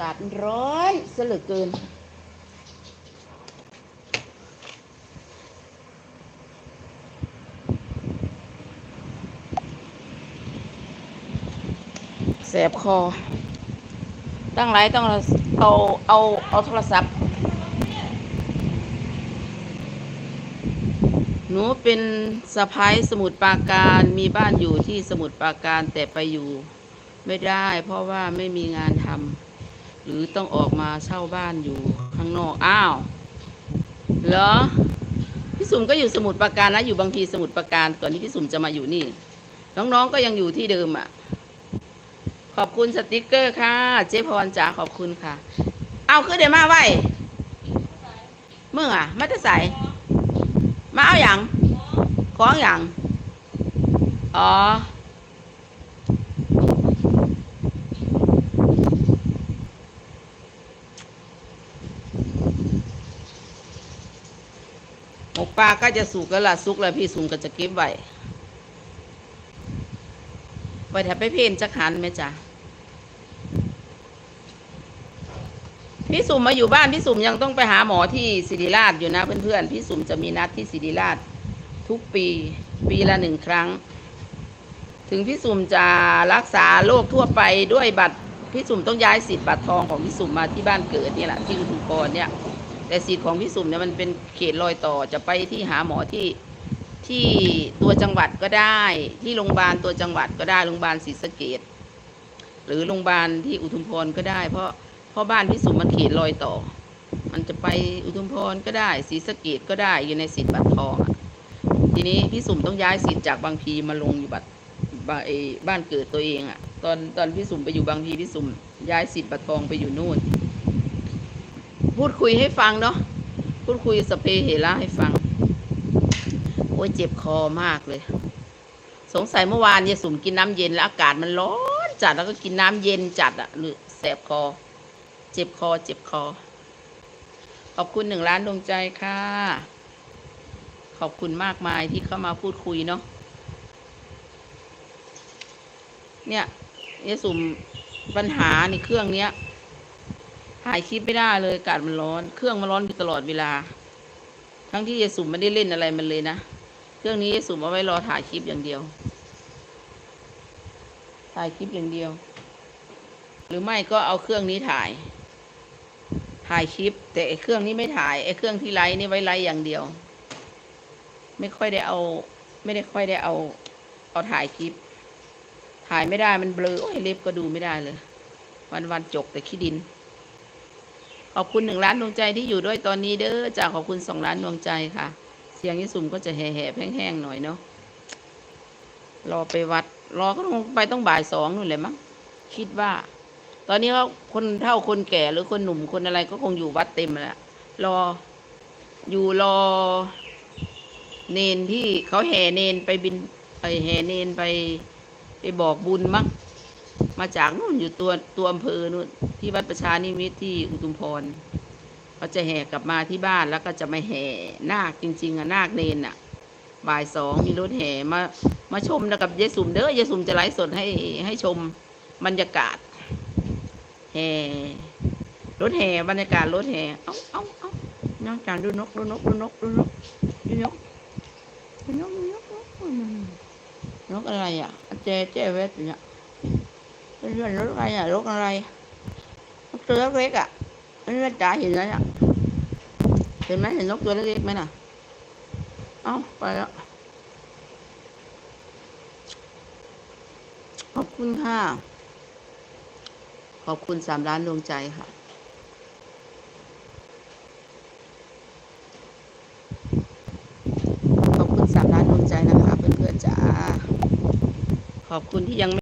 ากาศร้อนซะเหลือเกิน แสบคอ ตั้งไรต้องเอาเอาเอาโทรศัพท์ หนูเป็นสะพ้ายสมุทรปราการมีบ้านอยู่ที่สมุทรปราการแต่ไปอยู่ไม่ได้เพราะว่าไม่มีงานทำ รือต้องออกมาเช่าบ้านอยู่ข้างนอกอ้าวเหรอพี่สุ่มก็อยู่สมุทรปราการนะอยู่บางทีสมุทรปราการก่อนที่พี่สุ่มจะมาอยู่นี่ น้องๆก็ยังอยู่ที่เดิมอะ ขอบคุณสติกเกอร์ค่ะ เจ๊พรจ๋าขอบคุณค่ะ เอาคือเดี๋ยวมาไว้เมื่ออะมาจะใส่มาเอาอย่างของอย่างอ๋อ ปลาก็จะสุกแล้วล่ะสุกแล้วพี่สุมก็จะเก็บไว้ไว้ถ้าไปเพนจะขันไหมจ๊ะพี่สุมมาอยู่บ้านพี่สุมยังต้องไปหาหมอที่ศิริราชอยู่นะเพื่อนๆพี่สุมจะมีนัดที่ศิริราชทุกปีปีละหนึ่งครั้ง ถึงพี่สุมจะรักษาโรคทั่วไปด้วยบัตรพี่สุมต้องย้ายสิทธิ์บัตรทองของพี่สุมมาที่บ้านเกิดนี่แหละที่อุทุมพรเนี่ย แต่สิทธิ์ของพี่สุ่มเนี่ยมันเป็นเขตรอยต่อจะไปที่หาหมอที่ที่ตัวจังหวัดก็ได้ ที่โรงพยาบาลตัวจังหวัดก็ได้โรงพยาบาลศรีสะเกดหรือโรงพยาบาลที่อุทุมพรก็ได้ เพราะเพราะบ้านพี่สุ่มมันเขตรอยต่อ มันจะไปอุทุมพรก็ได้ศรีสะเกดก็ได้อยู่ในสิทธิ์บัตรทองทีนี้พี่สุ่มต้องย้ายสิทธิ์จากบางพีมาลงอยู่บัตรบ้านเออบ้านเกิดตัวเองอะตอนตอนพี่สุ่มไปอยู่บางพีพี่สุ่มย้ายสิทธิ์บัตรทองไปอยู่นู่น พูดคุยให้ฟังเนาะพูดคุยสเปเหระให้ฟัง โอ้ยเจ็บคอมากเลย สงสัยเมื่อวานยายสุ่มกินน้ำเย็นแล้วอากาศมันร้อนจัดแล้วก็กินน้ำเย็นจัดอะหรือแสบคอ เจ็บคอ เจ็บคอ ขอบคุณหนึ่งล้านดวงใจค่ะ ขอบคุณมากมายที่เข้ามาพูดคุยเนาะเนี่ยยายสุ่มปัญหาในเครื่องเนี้ย ถ่ายคลิปไม่ได้เลยอากาศมันร้อน เครื่องมันร้อนอยู่ตลอดเวลา ทั้งที่ยายสุมไม่ได้เล่นอะไรมันเลยนะ เครื่องนี้ยายสุมเอาไว้รอถ่ายคลิปอย่างเดียว ถ่ายคลิปอย่างเดียว หรือไม่ก็เอาเครื่องนี้ถ่าย ถ่ายคลิป แต่ไอ้เครื่องนี้ไม่ถ่ายไอ้เครื่องที่ไลฟ์นี่ไว้ไลฟ์อย่างเดียว ไม่ค่อยได้เอา ไม่ได้ค่อยได้เอา เอาถ่ายคลิป ถ่ายไม่ได้มันเบลอโอ้ยเล็บก็ดูไม่ได้เลย วันวันจกแต่ขี้ดิน ขอบคุณหนึ่งล้านดวงใจที่อยู่ด้วยตอนนี้เด้อจากขอบคุณสองล้านดวงใจค่ะ เสียงยี่สุ่มก็จะแห่ๆแห้งๆหน่อยเนาะรอไปวัด รอก็ต้องไปต้องบ่ายสองนู่นเลยมั้งคิดว่า ตอนนี้เขาคนเฒ่าคนแก่หรือคนหนุ่มคนอะไรก็คงอยู่วัดเต็มแล้วรออยู่รอ เนนที่เขาแห่เนนไปบินไปแห่เนนไปไปบอกบุญมั้ง มาจากนู่นอยู่ตัวตัวอำเภอนู่นที่วัดประชานิมิตที่อุทุมพรเขาจะแห่กลับมาที่บ้านแล้วก็จะมาแห่นาคจริง ๆอะนาคเลนอะบ่ายสองมีรถแห่มามาชมนะกับเยสุมเด้อเยสุมจะไลฟ์สดให้ให้ชมบรรยากาศแห่รถแห่บรรยากาศรถแห่เอ้าเอ้าเอ้านอกจากดูนกดูนกดูนกดูนกดูนกดูนกดูนกนกอะไรอะเจ๊เจ๊เวสเนี่ย เป็นเรื่องรถอะไรอะรถอะไรนกตัวเล็กๆอะอันนี้แม่จ๋าเห็นแล้วเนี่ยเห็นไหมเห็นนกตัวเล็กๆไหมน่ะเอ้าไปแล้วขอบคุณค่ะ ขอบคุณสามล้านดวงใจค่ะขอบคุณสามล้านดวงใจนะคะเพื่อนๆจ๋าขอบคุณที่ยัง